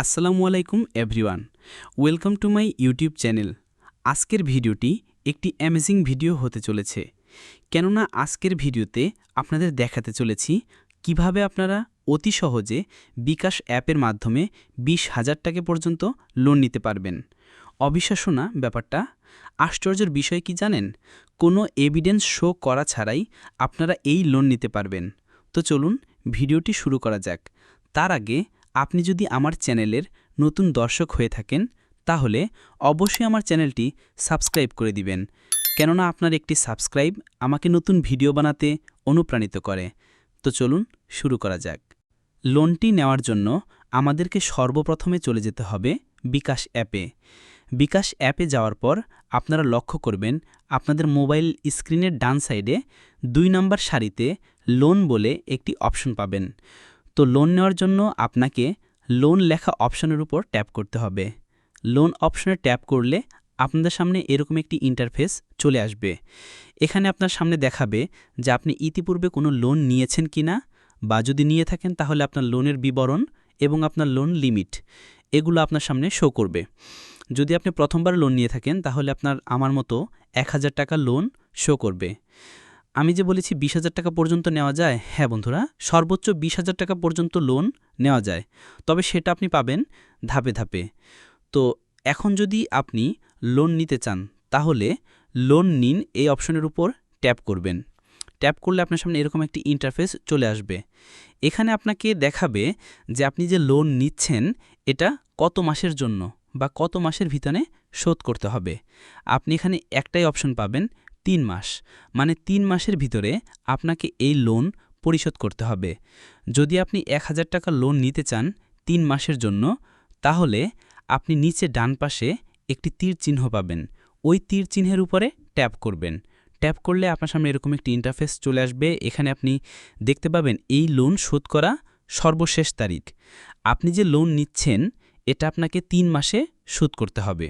আসসালামু আলাইকুম, everyone. Welcome to my YouTube channel. আজকের ভিডিওটি একটি অ্যামেজিং ভিডিও হতে চলেছে। কেননা আজকের ভিডিওতে আপনাদের দেখাতে চলেছি কীভাবে আপনারা অতি সহজে বিকাশ অ্যাপের মাধ্যমে বিশ হাজার টাকা পর্যন্ত লোন নিতে পারবেন। অবিশ্বাস্য না ব্যাপারটা? আশ্চর্যের বিষয় কি জানেন? কোনো এভিডেন্স শো করা ছাড়াই আপনারা এই লোন নিতে পারবেন। তো চলুন, ভিডিওটি শুরু করা যাক। তার আগে আপনি যদি আমার চ্যানেলের নতুন দর্শক হয়ে থাকেন, তাহলে অবশ্যই আমার চ্যানেলটি সাবস্ক্রাইব করে দিবেন। কেননা আপনার একটি সাবস্ক্রাইব আমাকে নতুন ভিডিও বানাতে অনুপ্রাণিত করে। তো চলুন শুরু করা যাক। লোনটি নেওয়ার জন্য আমাদেরকে সর্বপ্রথমে চলে যেতে হবে বিকাশ অ্যাপে। বিকাশ অ্যাপে যাওয়ার পর আপনারা লক্ষ্য করবেন, আপনাদের মোবাইল স্ক্রিনের ডান সাইডে দুই নম্বর সারিতে লোন বলে একটি অপশন পাবেন। তো লোন নেওয়ার জন্য আপনাকে লোন লেখা অপশনের উপর ট্যাপ করতে হবে। লোন অপশনে ট্যাপ করলে আপনাদের সামনে এরকম একটি ইন্টারফেস চলে আসবে। এখানে আপনার সামনে দেখাবে যে আপনি ইতিপূর্বে কোনো লোন নিয়েছেন কি না বা যদি নিয়ে থাকেন তাহলে আপনার লোনের বিবরণ এবং আপনার লোন লিমিট এগুলো আপনার সামনে শো করবে। যদি আপনি প্রথমবার লোন নিয়ে থাকেন তাহলে আপনার আমার মতো এক হাজার টাকা লোন শো করবে। আমি যে বলেছি বিশ হাজার টাকা পর্যন্ত নেওয়া যায় হ্যাঁ বন্ধুরা, সর্বোচ্চ বিশ হাজার টাকা পর্যন্ত লোন নেওয়া যায়। তবে সেটা আপনি পাবেন ধাপে ধাপে। তো এখন যদি আপনি লোন নিতে চান, তাহলে লোন নিন এই অপশনের উপর ট্যাপ করবেন। ট্যাপ করলে আপনার সামনে এরকম একটি ইন্টারফেস চলে আসবে। এখানে আপনাকে দেখাবে যে আপনি যে লোন নিচ্ছেন, এটা কত মাসের জন্য বা কত মাসের ভিতরে শোধ করতে হবে। আপনি এখানে একটাই অপশন পাবেন তিন মাস। মানে তিন মাসের ভিতরে আপনাকে এই লোন পরিশোধ করতে হবে। যদি আপনি এক হাজার টাকা লোন নিতে চান তিন মাসের জন্য, তাহলে আপনি নিচে ডান পাশে একটি তীর চিহ্ন পাবেন। ওই তীর চিহ্নের উপরে ট্যাপ করবেন। ট্যাপ করলে আপনার সামনে এরকম একটি ইন্টারফেস চলে আসবে। এখানে আপনি দেখতে পাবেন এই লোন শোধ করা সর্বশেষ তারিখ। আপনি যে লোন নিচ্ছেন, এটা আপনাকে তিন মাসে শোধ করতে হবে।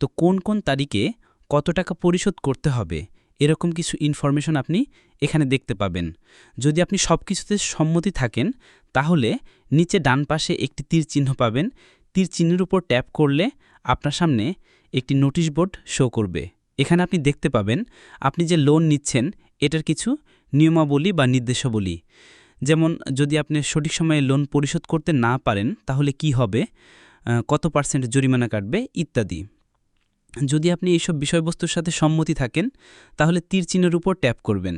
তো কোন কোন তারিখে কত টাকা পরিশোধ করতে হবে, এরকম কিছু ইনফরমেশন আপনি এখানে দেখতে পাবেন। যদি আপনি সব কিছুতে সম্মতি থাকেন, তাহলে নিচে ডান পাশে একটি তীর চিহ্ন পাবেন। তীর চিহ্নের উপর ট্যাপ করলে আপনার সামনে একটি নোটিশ বোর্ড শো করবে। এখানে আপনি দেখতে পাবেন, আপনি যে লোন নিচ্ছেন, এটার কিছু নিয়মাবলী বা নির্দেশাবলী। যেমন, যদি আপনি সঠিক সময়ে লোন পরিশোধ করতে না পারেন, তাহলে কি হবে? কত পার্সেন্ট জরিমানা কাটবে? ইত্যাদি। যদি আপনি এইসব বিষয়বস্তুর সাথে সম্মতি থাকেন, তাহলে তীর চিহ্নের উপর ট্যাপ করবেন।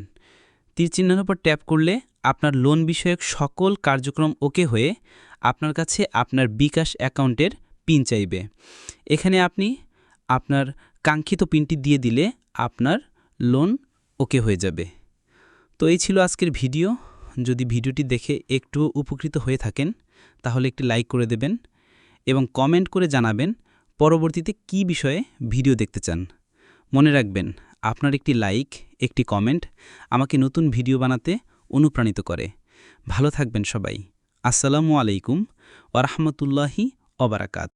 তীর চিহ্নের উপর ট্যাপ করলে আপনার লোন বিষয়ক সকল কার্যক্রম ওকে হয়ে আপনার কাছে আপনার বিকাশ অ্যাকাউন্টের পিন চাইবে। এখানে আপনি আপনার কাঙ্ক্ষিত পিনটি দিয়ে দিলে আপনার লোন ওকে হয়ে যাবে। তো এই ছিল আজকের ভিডিও। যদি ভিডিওটি দেখে একটু উপকৃত হয়ে থাকেন, তাহলে একটি লাইক করে দেবেন এবং কমেন্ট করে জানাবেন পরবর্তীতে কি বিষয়ে ভিডিও দেখতে চান? মনে রাখবেন, আপনার একটি লাইক, একটি কমেন্ট আমাকে নতুন ভিডিও বানাতে অনুপ্রাণিত করে। ভালো থাকবেন সবাই। আসসালামু আলাইকুম ওরহামতুল্লাহি অবরাকাত